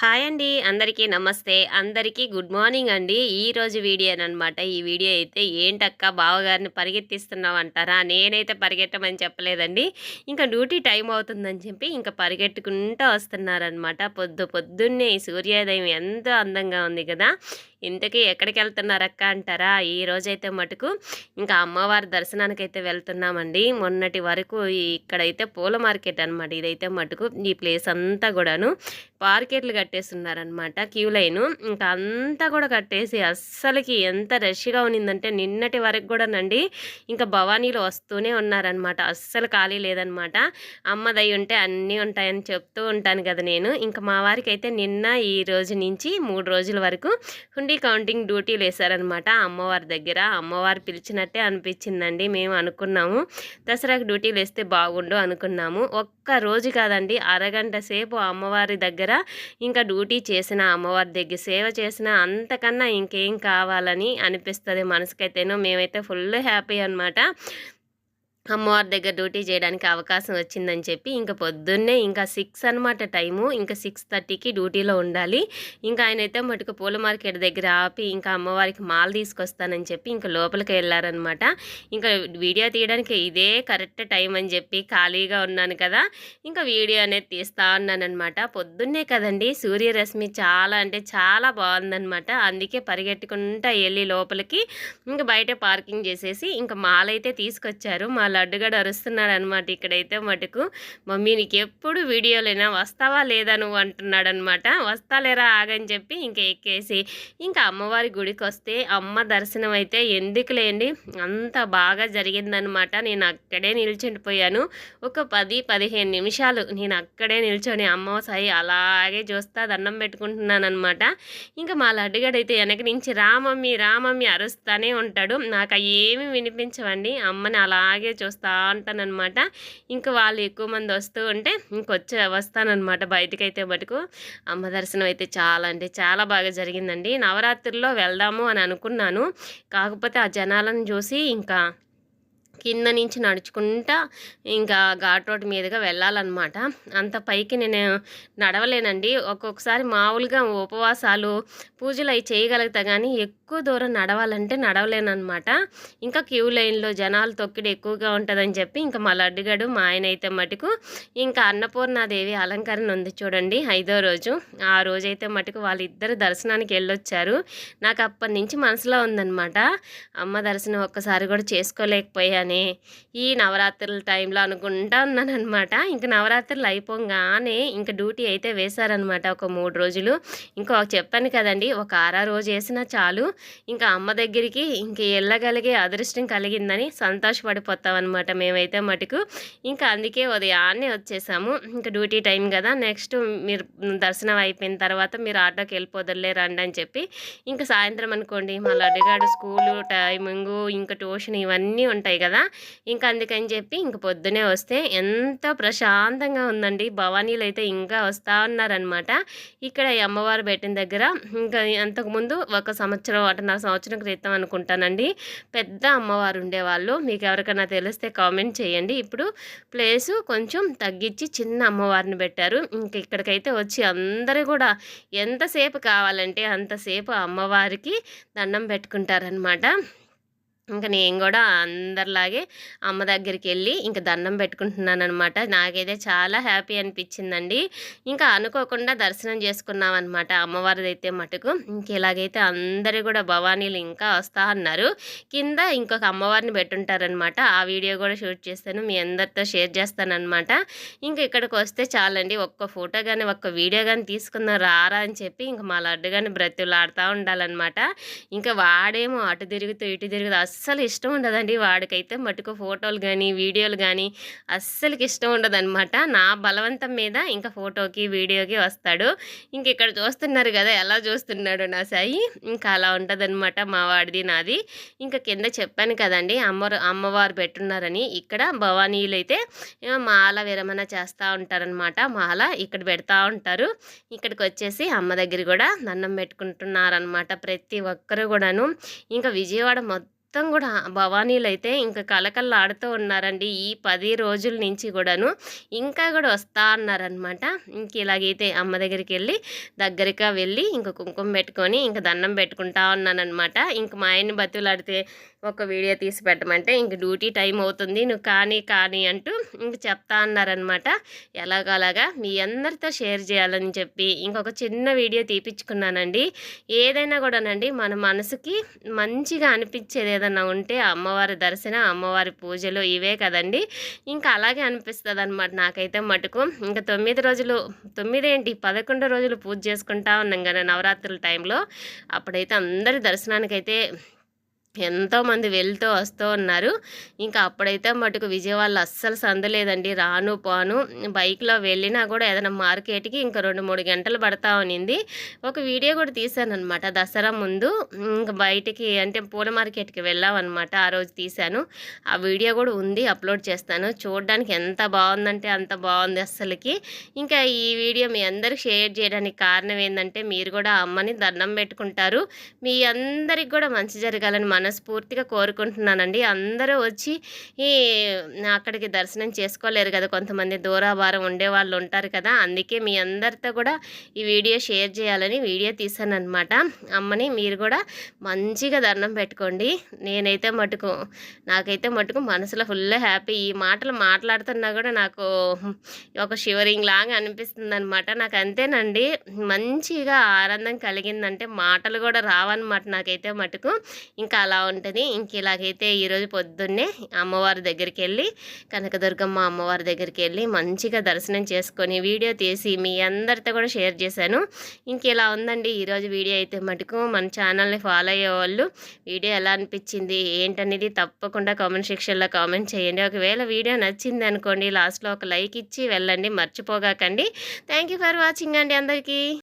Hi అండి. అందరికీ నమస్తే. అందరికీ గుడ్ మార్నింగ్ అండి. ఈరోజు వీడియోనమాట ఈ వీడియో అయితే ఏంటక్క బావగారిని పరిగెత్తిస్తున్నావు అంటారా నేనైతే పరిగెట్టమని చెప్పలేదండి. ఇంకా డ్యూటీ టైం అవుతుందని చెప్పి ఇంకా పరిగెట్టుకుంటూ వస్తున్నారనమాట పొద్దు పొద్దున్నే సూర్యోదయం ఎంతో అందంగా ఉంది కదా. ఇంతకీ ఎక్కడికి వెళ్తున్నారక్క అంటారా? ఈ రోజైతే మటుకు ఇంకా అమ్మవారి దర్శనానికి అయితే వెళ్తున్నామండి. మొన్నటి వరకు ఇక్కడైతే పూల మార్కెట్ అనమాట ఇదైతే మటుకు ఈ ప్లేస్ అంతా కూడాను మార్కెట్లు కట్టేస్తున్నారనమాట క్యూ లైన్. ఇంకా అంతా కూడా కట్టేసి అస్సలకి ఎంత రష్గా ఉన్నిందంటే నిన్నటి వరకు కూడానండి ఇంకా భవానీలు వస్తూనే ఉన్నారనమాట అస్సలు ఖాళీ లేదనమాట అమ్మదై ఉంటే అన్నీ ఉంటాయని చెప్తూ ఉంటాను కదా నేను. ఇంకా మా వారికి అయితే నిన్న ఈ రోజు నుంచి మూడు రోజుల వరకు హుండీ కౌంటింగ్ డ్యూటీలు వేశారనమాట అమ్మవారి దగ్గర. అమ్మవారు పిలిచినట్టే అనిపించిందండి. మేము అనుకున్నాము. దసరాకి డ్యూటీలు వేస్తే బాగుండు అనుకున్నాము. ఒక్క రోజు కాదండి అరగంట సేపు అమ్మవారి దగ్గర ఇంకా డ్యూటీ చేసిన అమ్మవారి దగ్గర సేవ చేసిన అంతకన్నా ఇంకేం కావాలని అనిపిస్తుంది మనసుకైతేనో. మేమైతే ఫుల్ హ్యాపీ అనమాట అమ్మవారి దగ్గర డ్యూటీ చేయడానికి అవకాశం వచ్చిందని చెప్పి ఇంకా పొద్దున్నే ఇంకా సిక్స్ అనమాట టైము. ఇంకా సిక్స్ థర్టీకి డ్యూటీలో ఉండాలి. ఇంకా ఆయనైతే మటుకు పూల మార్కెట్ దగ్గర ఆపి ఇంకా అమ్మవారికి మాల్ తీసుకొస్తానని చెప్పి ఇంకా లోపలికి వెళ్ళారనమాట ఇంకా వీడియో తీయడానికి ఇదే కరెక్ట్ టైం అని చెప్పి ఖాళీగా ఉన్నాను కదా. ఇంకా వీడియో అనేది తీస్తా ఉన్నానమాట పొద్దున్నే కదండి సూర్యరశ్మి చాలా అంటే చాలా బాగుందనమాట అందుకే పరిగెట్టుకుంటా వెళ్ళి లోపలికి. ఇంకా బయట పార్కింగ్ చేసేసి ఇంకా మాల్ అయితే తీసుకొచ్చారు. మాల్ లడ్డుగాడు అరుస్తున్నాడు అనమాట ఇక్కడైతే మటుకు. మమ్మీ నీకు ఎప్పుడు వీడియోలైనా వస్తావా లేదా నువ్వు అంటున్నాడు అనమాట వస్తాలేరా ఆగని చెప్పి ఇంకా ఎక్కేసి ఇంకా అమ్మవారి గుడికి వస్తే అమ్మ దర్శనం అయితే ఎందుకు లేండి అంత బాగా జరిగిందనమాట నేను అక్కడే నిల్చుండిపోయాను ఒక పది పదిహేను నిమిషాలు నేను అక్కడే నిల్చొని అమ్మ సాయి అలాగే చూస్తా దండం పెట్టుకుంటున్నాను అనమాట ఇంకా మా లడ్డుగడైతే వెనక నుంచి రామమ్మి రామమ్మి అరుస్తానే ఉంటాడు. నాకు ఏమి వినిపించవండి. అమ్మని అలాగే చూస్తూ ఉంటానన్నమాట. ఇంకా వాళ్ళు ఎక్కువ మంది వస్తూ ఉంటే ఇంకొచ్చి వస్తానన్నమాట బయటకైతే మటుకు. అమ్మ దర్శనం అయితే చాలా అంటే చాలా బాగా జరిగిందండి. నవరాత్రుల్లో వెళ్దాము అని అనుకున్నాను. కాకపోతే ఆ జనాలను చూసి ఇంకా కింద నుంచి నడుచుకుంటా ఇంకా ఘాట్ రోడ్ మీదుగా వెళ్ళాలన్నమాట. అంత పైకి నేను నడవలేనండి. ఒక్కొక్కసారి మామూలుగా ఉపవాసాలు పూజలు అవి చేయగలుగుతా కానీ ఎక్కువ దూరం నడవాలంటే నడవలేనమాట ఇంకా క్యూ లైన్లో జనాలు తొక్కిడి ఎక్కువగా ఉంటుందని చెప్పి ఇంకా మా అడ్డుగాడు మా ఆయన అయితే మటుకు ఇంకా అన్నపూర్ణాదేవి అలంకరణ ఉంది చూడండి ఐదో రోజు. ఆ రోజైతే మటుకు వాళ్ళిద్దరు దర్శనానికి వెళ్ళొచ్చారు. నాకు అప్పటి నుంచి మనసులో ఉందన్నమాట. అమ్మ దర్శనం ఒక్కసారి కూడా చేసుకోలేకపోయాను. అని ఈ నవరాత్రుల టైంలో అనుకుంటా ఉన్నాను అనమాట ఇంకా నవరాత్రులు అయిపోగానే ఇంకా డ్యూటీ అయితే వేశారనమాట ఒక మూడు రోజులు. ఇంకా చెప్పాను కదండి ఒక ఆరా రోజు వేసినా చాలు. ఇంకా అమ్మ దగ్గరికి ఇంక వెళ్ళగలిగే అదృష్టం కలిగిందని సంతోషపడిపోతాం అనమాట మేమైతే మటుకు. ఇంకా అందుకే ఉదయాన్నే వచ్చేసాము. ఇంకా డ్యూటీ టైం కదా నెక్స్ట్ మీరు దర్శనం అయిపోయిన తర్వాత మీరు ఆటోకి వెళ్ళిపోదలే రండి అని చెప్పి ఇంకా సాయంత్రం అనుకోండి మళ్ళీ అడిగాడు స్కూలు టైమింగు ఇంకా ట్యూషన్ ఇవన్నీ ఉంటాయి కదా. ఇంకా అందుకని చెప్పి ఇంక పొద్దునే వస్తే ఎంతో ప్రశాంతంగా ఉందండి. భవానీలు అయితే ఇంకా వస్తూ ఉన్నారనమాట ఇక్కడ ఈ అమ్మవారు పెట్టిన దగ్గర ఇంకా అంతకుముందు ఒక సంవత్సరం ఒకటిన్నర సంవత్సరం క్రితం అనుకుంటానండి. పెద్ద అమ్మవారు ఉండేవాళ్ళు. మీకు ఎవరికైనా తెలిస్తే కామెంట్ చేయండి. ఇప్పుడు ప్లేసు కొంచెం తగ్గించి చిన్న అమ్మవారిని పెట్టారు. ఇంక ఇక్కడికైతే వచ్చి అందరూ కూడా ఎంతసేపు కావాలంటే అంతసేపు అమ్మవారికి దండం పెట్టుకుంటారనమాట ఇంకా నేను కూడా అందరిలాగే అమ్మ దగ్గరికి వెళ్ళి ఇంకా దండం పెట్టుకుంటున్నాను అనమాట నాకైతే చాలా హ్యాపీ అనిపించిందండి ఇంకా అనుకోకుండా దర్శనం చేసుకున్నాం అనమాట అమ్మవారిది అయితే మటుకు. ఇంక ఇలాగైతే అందరూ కూడా భవానీలు ఇంకా వస్తా అన్నారు. కింద ఇంకొక అమ్మవారిని పెట్టుంటారనమాట. ఆ వీడియో కూడా షూట్ చేస్తాను. మీ అందరితో షేర్ చేస్తానమాట ఇంకా ఇక్కడికి వస్తే చాలండి. ఒక్క ఫోటో కానీ ఒక్క వీడియో కానీ తీసుకుందాం రారా అని చెప్పి ఇంకా మా లడ్డు కానీ బ్రతులాడుతూ ఉండాలన్నమాట ఇంకా వాడేమో అటు తిరుగుతూ ఇటు తిరుగుతూ అస్సలు ఇష్టం ఉండదండి వాడికైతే మటుకు ఫోటోలు కానీ వీడియోలు కానీ అస్సలకి ఇష్టం ఉండదన్నమాట. నా బలవంతం మీద ఇంకా ఫోటోకి వీడియోకి వస్తాడు. ఇంక ఇక్కడ చూస్తున్నారు కదా ఎలా చూస్తున్నాడు నా సాయి? ఇంకా అలా ఉంటుందన్నమాట మా వాడిది నాది. ఇంకా కింద చెప్పాను కదండి అమ్మ అమ్మవారు పెట్టున్నారని. ఇక్కడ భవానీలు అయితే మాల విరమణ చేస్తూ ఉంటారనమాట మాల ఇక్కడ పెడతా ఉంటారు. ఇక్కడికి వచ్చేసి అమ్మ దగ్గర కూడా దండం పెట్టుకుంటున్నారనమాట ప్రతి ఒక్కరు కూడాను. ఇంకా విజయవాడ మొత్తం మొత్తం కూడా భవానీలైతే ఇంకా కలకల్లాడుతూ ఉన్నారండి. ఈ పది రోజుల నుంచి కూడాను ఇంకా కూడా వస్తా అన్నారనమాట. ఇంక ఇలాగైతే అమ్మ దగ్గరికి వెళ్ళి దగ్గరగా వెళ్ళి ఇంక కుంకుమ పెట్టుకొని ఇంక దండం పెట్టుకుంటా ఉన్నానమాట ఇంక మా ఆయన్ని బతులాడితే ఒక వీడియో తీసి పెట్టమంటే ఇంక డ్యూటీ టైం అవుతుంది. నువ్వు కానీ కానీ అంటూ ఇంక చెప్తా అన్నారనమాట. ఎలాగలాగా మీ అందరితో షేర్ చేయాలని చెప్పి ఇంకొక చిన్న వీడియో తీపిచ్చుకున్నానండి. ఏదైనా కూడానండి మన మనసుకి మంచిగా అనిపించేది ఏదన్నా ఉంటే అమ్మవారి దర్శనం, అమ్మవారి పూజలు ఇవే కదండీ! ఇంకా అలాగే అనిపిస్తుంది అనమాట నాకైతే మటుకు. ఇంకా తొమ్మిది రోజులు తొమ్మిది ఏంటి 11 రోజులు పూజ చేసుకుంటా ఉన్నాం కదా నవరాత్రుల టైంలో. అప్పుడైతే అందరి దర్శనానికైతే ఎంతోమంది వెళ్తూ వస్తూ ఉన్నారు. ఇంకా అప్పుడైతే మటుకు విజయవాడలో అస్సలు సందలేదండి రాను పోను బైక్‌లో వెళ్ళినా కూడా ఏదైనా మార్కెట్‌కి ఇంకా 2, 3 గంటలు పడతా ఉన్నింది. ఒక వీడియో కూడా తీశాననమాట. దసరా ముందు ఇంకా బయటికి అంటే పూల మార్కెట్‌కి వెళ్ళామనమాట. ఆ రోజు తీశాను. ఆ వీడియో కూడా ఉంది. అప్‌లోడ్ చేస్తాను. చూడడానికి ఎంత బాగుందంటే అంత బాగుంది అస్సలకి. ఇంకా ఈ వీడియో మీ అందరికి షేర్ చేయడానికి కారణం ఏంటంటే మీరు కూడా అమ్మని దండం పెట్టుకుంటారు. మీ అందరికి కూడా మంచి జరగాలని మనస్ఫూర్తిగా కోరుకుంటున్నానండి. అందరూ వచ్చి ఈ అక్కడికి దర్శనం చేసుకోలేరు కదా కొంతమంది దూరాభారం ఉండేవాళ్ళు ఉంటారు కదా! అందుకే మీ అందరితో కూడా ఈ వీడియో షేర్ చేయాలని వీడియో తీసానమాట అమ్మని మీరు కూడా మంచిగా దండం పెట్టుకోండి. నేనైతే మటుకు నాకైతే మటుకు మనసులో ఫుల్ హ్యాపీ. ఈ మాటలు మాట్లాడుతున్నా కూడా నాకు ఒక షివరింగ్ లాగా అనిపిస్తుందనమాట. నాకు అంతేనండి. మంచిగా ఆనందం కలిగిందంటే మాటలు కూడా రావన్నమాట నాకైతే మటుకు. ఇంకా అలా ఉంటది. ఇంక ఇలాగైతే ఈరోజు పొద్దున్నే అమ్మవారి దగ్గరికి వెళ్ళి కనకదుర్గమ్మ అమ్మవారి దగ్గరికి వెళ్ళి మంచిగా దర్శనం చేసుకొని వీడియో తీసి మీ అందరితో కూడా షేర్ చేశాను. ఇంక ఇలా ఉందండి ఈరోజు వీడియో అయితే మటుకు మన ఛానల్‌ని ఫాలో అయ్యే వాళ్ళు వీడియో ఎలా అనిపించింది ఏంటనేది తప్పకుండా కామెంట్ సెక్షన్‌లో కామెంట్ చేయండి. ఒకవేళ వీడియో నచ్చింది అనుకోండి లాస్ట్‌లో ఒక లైక్ ఇచ్చి వెళ్ళండి. మర్చిపోగాకండి. థ్యాంక్ యూ ఫర్ వాచింగ్ అండి అందరికీ.